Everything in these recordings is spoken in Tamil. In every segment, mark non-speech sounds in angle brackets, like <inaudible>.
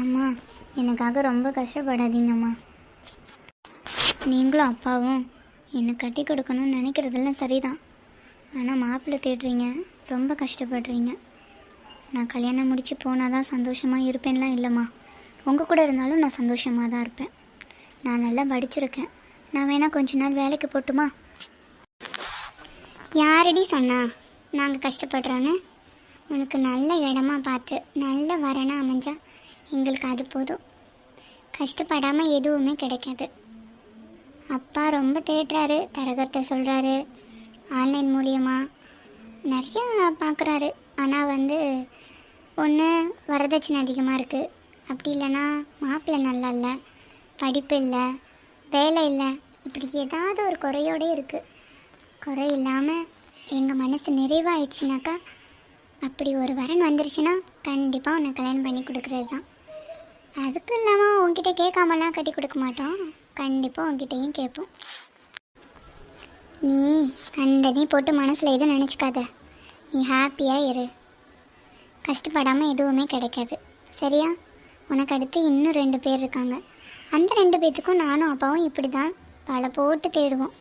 அம்மா எனக்காக ரொம்ப கஷ்டப்படாதீங்கம்மா. நீங்களும் அப்பாவும் என்னை கட்டி கொடுக்கணும்னு நினைக்கிறதெல்லாம் சரிதான். ஆனால் மாப்பிள்ளை தேடுறீங்க ரொம்ப கஷ்டப்படுறீங்க. நான் கல்யாணம் முடித்து போனால் தான் சந்தோஷமாக இருப்பேன்லாம் இல்லைம்மா. உங்கள் கூட இருந்தாலும் நான் சந்தோஷமாக தான் இருப்பேன். நான் நல்லா படிச்சிருக்கேன். நான் வேணால் கொஞ்ச நாள் வேலைக்கு போட்டுமா? யாரடி சொன்னா நாங்கள் கஷ்டப்படுறோன்னு? உனக்கு நல்ல இடமா பார்த்து நல்ல வரனா அமைஞ்சா எங்களுக்கு அது போதும். கஷ்டப்படாமல் எதுவுமே கிடைக்காது. அப்பா ரொம்ப தேடுறாரு தரகர்கிட்ட சொல்கிறாரு ஆன்லைன் மூலியமாக நிறையா பார்க்குறாரு ஆனால் வந்து ஒன்று வரதட்சணை அதிகமாக இருக்குது அப்படி இல்லைன்னா மாப்பிள்ளை நல்லா இல்லை படிப்பு இல்லை வேலை இல்லை. இப்படி ஏதாவது ஒரு குறையோடே இருக்குது குறை இல்லாமல் எங்கள் மனசு நிறைவாயிடுச்சுனாக்கா அப்படி ஒரு வரன் வந்துருச்சுன்னா கண்டிப்பாக உன்னை கல்யாணம் பண்ணி கொடுக்குறது தான் அதுக்கும் இல்லாமல் உங்ககிட்ட கேட்காமலாம் கட்டி கொடுக்க மாட்டோம். கண்டிப்பாக உங்ககிட்டயும் கேட்போம். நீ கண்டதையும் போட்டு மனசில் எதுவும் நினச்சிக்காத. நீ ஹாப்பியாக இரு. கஷ்டப்படாமல் எதுவுமே கிடைக்காது. சரியா? உனக்கு அடுத்து இன்னும் ரெண்டு பேர் இருக்காங்க. அந்த ரெண்டு பேர்த்துக்கும் நானும் அப்பாவும் இப்படி தான் பல போட்டு தேடுவோம்.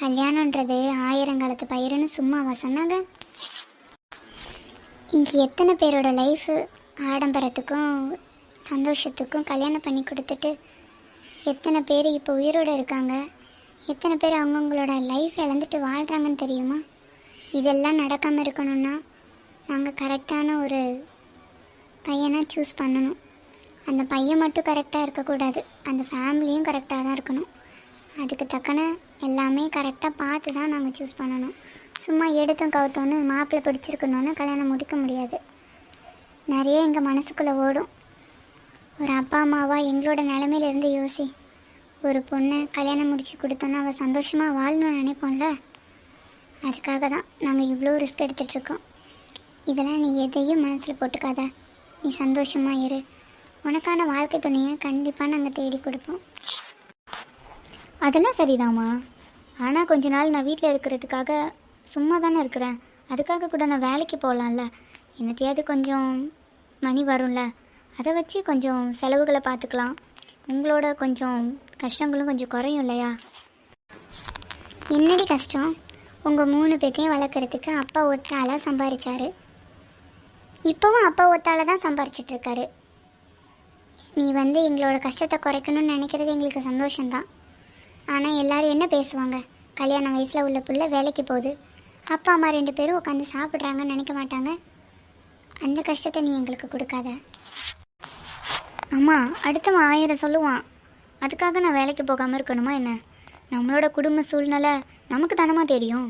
கல்யாணன்றது ஆயிரங்காலத்து பயிருன்னு சும்மாவா சொன்னாங்க? இங்கே எத்தனை பேரோட லைஃபு ஆடம்பரத்துக்கும் சந்தோஷத்துக்கும் கல்யாணம் பண்ணி கொடுத்துட்டு எத்தனை பேர் இப்போ உயிரோடு இருக்காங்க? எத்தனை பேர் அவங்கவுங்களோட லைஃப் இழந்துட்டு வாழ்கிறாங்கன்னு தெரியுமா? இதெல்லாம் நடக்காமல் இருக்கணும்னா நாங்கள் கரெக்டான ஒரு பையனை சூஸ் பண்ணணும். அந்த பையன் மட்டும் கரெக்டாக இருக்கக்கூடாது. அந்த ஃபேமிலியும் கரெக்டாக தான் இருக்கணும். அதுக்கு தக்கன எல்லாமே கரெக்டாக பார்த்து தான் நாங்கள் சூஸ் பண்ணணும். சும்மா எடுத்தும் கவுத்தோன்னு மாப்பிள்ளை பிடிச்சிருக்கணும்னு கல்யாணம் முடிக்க முடியாது. நிறைய எங்கள் மனசுக்குள்ளே ஓடும். ஒரு அப்பா அம்மாவா எங்களோட நிலமையில இருந்து யோசி. ஒரு பொண்ணை கல்யாணம் முடித்து கொடுத்தோன்னா அவள் சந்தோஷமாக வாழணும்னு நினைப்போம்ல? அதுக்காக தான் நாங்கள் இவ்வளோ ரிஸ்க் எடுத்துகிட்ருக்கோம் இதெல்லாம் நீ எதையும் மனசில் போட்டுக்காத. நீ சந்தோஷமாக இரு. உனக்கான வாழ்க்கை துணையை கண்டிப்பாக நாங்கள் தேடி கொடுப்போம். அதெல்லாம் சரிதாம்மா. ஆனால் கொஞ்ச நாள் நான் வீட்டில் இருக்கிறதுக்காக சும்மா தானே இருக்கிறேன். அதுக்காக கூட நான் வேலைக்கு போகலாம்ல. என்னத்தையாவது கொஞ்சம் மணி வரும்ல. அதை வச்சு கொஞ்சம் செலவுகளை பார்த்துக்கலாம். உங்களோட கொஞ்சம் கஷ்டங்களும் கொஞ்சம் குறையும் இல்லையா? என்னடி கஷ்டம்? உங்கள் மூணு பேர்த்தையும் வளர்க்குறதுக்கு அப்பா ஒத்தால சம்பாரிச்சாரு. இப்போவும் அப்பா ஒத்தால தான் சம்பாரிச்சிட்ருக்காரு. நீ வந்து எங்களோட கஷ்டத்தை குறைக்கணும்னு நினைக்கிறது எங்களுக்கு சந்தோஷம்தான். ஆனால் எல்லாரும் என்ன பேசுவாங்க? கல்யாண வயசில் உள்ள பிள்ளை வேலைக்கு போகுது. அப்பா அம்மா ரெண்டு பேரும் உட்காந்து சாப்பிட்றாங்கன்னு நினைக்க மாட்டாங்க. அந்த கஷ்டத்தை நீ எங்களுக்கு கொடுக்காத. அம்மா அடுத்தவன் ஆயிரம் சொல்லுவான். அதுக்காக நான் வேலைக்கு போகாமல் இருக்கணுமா என்ன? நம்மளோட குடும்ப சூழ்நிலை நமக்கு தானமா தெரியும்.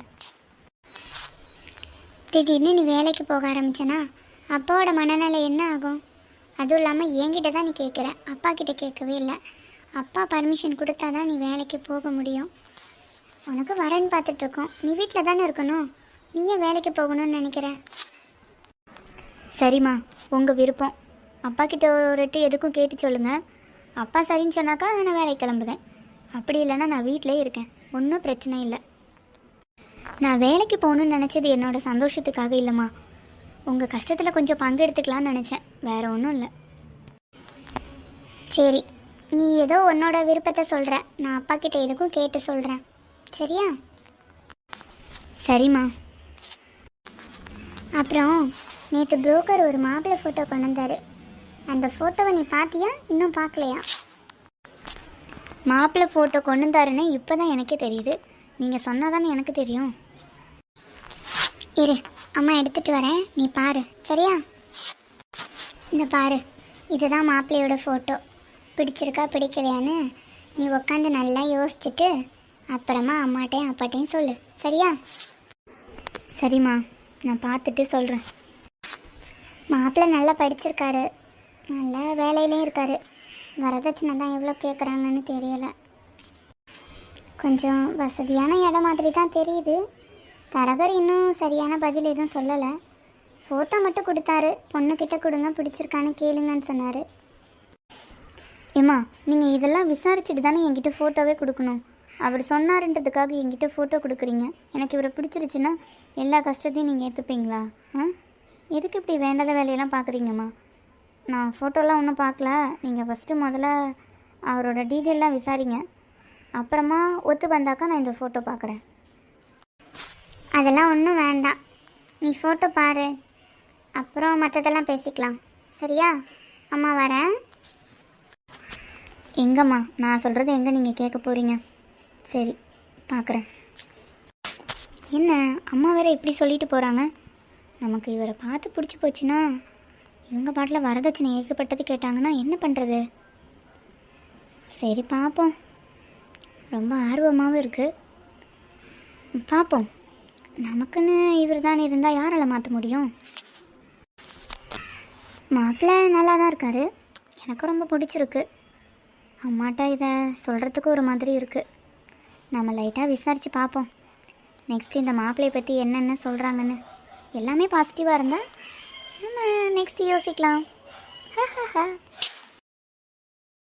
திடீர்னு நீ வேலைக்கு போக ஆரம்பிச்சனா அப்பாவோட மனநிலை என்ன ஆகும்? அதுவும் இல்லாமல் என்கிட்ட தான் நீ கேட்குற. அப்பா கிட்ட கேட்கவே இல்லை. அப்பா பர்மிஷன் கொடுத்தா தான் நீ வேலைக்கு போக முடியும். உனக்கு வரேன்னு பார்த்துட்ருக்கோம் நீ வீட்டில் தானே இருக்கணும். நீ ஏன் வேலைக்கு போகணும்னு நினைக்கிற? சரிம்மா உங்கள் விருப்பம். அப்பா கிட்ட ஒரு எட்டு எதுக்கும் கேட்டு சொல்லுங்கள் அப்பா சரின்னு சொன்னாக்கா நான் வேலைக்கு கிளம்புவேன். அப்படி இல்லைன்னா நான் வீட்டிலே இருக்கேன். ஒன்றும் பிரச்சனை இல்லை. நான் வேலைக்கு போகணுன்னு நினச்சது என்னோடய சந்தோஷத்துக்காக இல்லைம்மா. உங்கள் கஷ்டத்தில் கொஞ்சம் பங்கு எடுத்துக்கலாம்னு நினச்சேன். வேற ஒன்றும் இல்லை. சரி நீ ஏதோ உன்னோட விருப்பத்தை சொல்கிற நான் அப்பா கிட்ட எதுக்கும் கேட்டு சொல்கிறேன் சரியா? சரிம்மா. அப்புறம் நேற்று புரோக்கர் ஒரு மாப்பிள்ளை ஃபோட்டோ கொண்டு வந்தார். அந்த ஃபோட்டோவை நீ பார்த்தியா இன்னும் பார்க்கலையா மாப்பிள்ளை ஃபோட்டோ கொண்டு வந்தாருன்னு இப்போ தான் எனக்கே தெரியுது. நீங்கள் சொன்னால் தானே எனக்கு தெரியும். இரு அம்மா எடுத்துகிட்டு வரேன். நீ பாரு சரியா? இந்த பாரு இதுதான் மாப்பிள்ளையோட ஃபோட்டோ பிடிச்சிருக்கா பிடிக்கலையான்னு நீ உட்காந்து நல்லா யோசிச்சுட்டு அப்புறமா அம்மாட்டையும் அப்பாட்டையும் சொல்லு சரியா? சரிம்மா நான் பார்த்துட்டு சொல்கிறேன் மாப்பிள்ளை நல்லா படிச்சிருக்காரு. நல்ல வேலையிலையும் இருக்கார். வரதட்சணை தான் எவ்வளோ கேட்குறாங்கன்னு தெரியலை. கொஞ்சம் வசதியான இடம் மாதிரி தான் தெரியுது. தரகர் இன்னும் சரியான பதில் எதுவும் சொல்லலை. ஃபோட்டோ மட்டும் கொடுத்தாரு. பொண்ணுக்கிட்ட கொடுங்க பிடிச்சிருக்கான்னு கேளுங்கன்னு சொன்னார். ஏம்மா நீங்கள் இதெல்லாம் விசாரிச்சுட்டு தானே என்கிட்ட ஃபோட்டோவே கொடுக்கணும். அவர் சொன்னாருன்றதுக்காக என்கிட்ட ஃபோட்டோ கொடுக்குறீங்க. எனக்கு இவரை பிடிச்சிருச்சுன்னா எல்லா கஷ்டத்தையும் நீங்கள் ஏற்றுப்பீங்களா ஆ? எதுக்கு இப்படி வேண்டாத வேலையெல்லாம் பார்க்குறீங்கம்மா நான் ஃபோட்டோலாம் ஒன்றும் பார்க்கல. நீங்கள் ஃபஸ்ட்டு முதல்ல அவரோட டீட்டெயிலாம் விசாரிங்க. அப்புறமா ஒத்து வந்தாக்கா நான் இந்த ஃபோட்டோ பார்க்குறேன். அதெல்லாம் ஒன்றும் வேண்டாம். நீ ஃபோட்டோ பாரு. அப்புறம் மற்றதெல்லாம் பேசிக்கலாம். சரியா? அம்மா வரேன். எங்கம்மா? நான் சொல்கிறது எங்கே நீங்கள் கேட்க போகிறீங்க சரி பார்க்குறேன். என்ன? அம்மா வேற இப்படி சொல்லிட்டு போகிறாங்க நமக்கு இவரை பார்த்து பிடிச்சி போச்சுன்னா இவங்க பாட்டில் வரதட்சணை ஏகப்பட்டது கேட்டாங்கன்னா என்ன பண்ணுறது சரி பார்ப்போம் ரொம்ப ஆர்வமாகவும் இருக்குது பார்ப்போம் நமக்குன்னு இவர் தான் இருந்தால் யாரால் மாற்ற முடியும்? மாப்பிள்ளை நல்லா தான் இருக்காரு. எனக்கு ரொம்ப பிடிச்சிருக்கு. அம்மாட்ட இதை சொல்கிறதுக்கு ஒரு மாதிரி இருக்குது நம்ம லைட்டாக விசாரித்து பார்ப்போம் நெக்ஸ்ட் இந்த மாப்பிள்ளையை பற்றி என்னென்ன சொல்கிறாங்கன்னு எல்லாமே பாசிட்டிவாக இருந்தால் நம்ம நெக்ஸ்ட் யோசிக்கலாம். <laughs>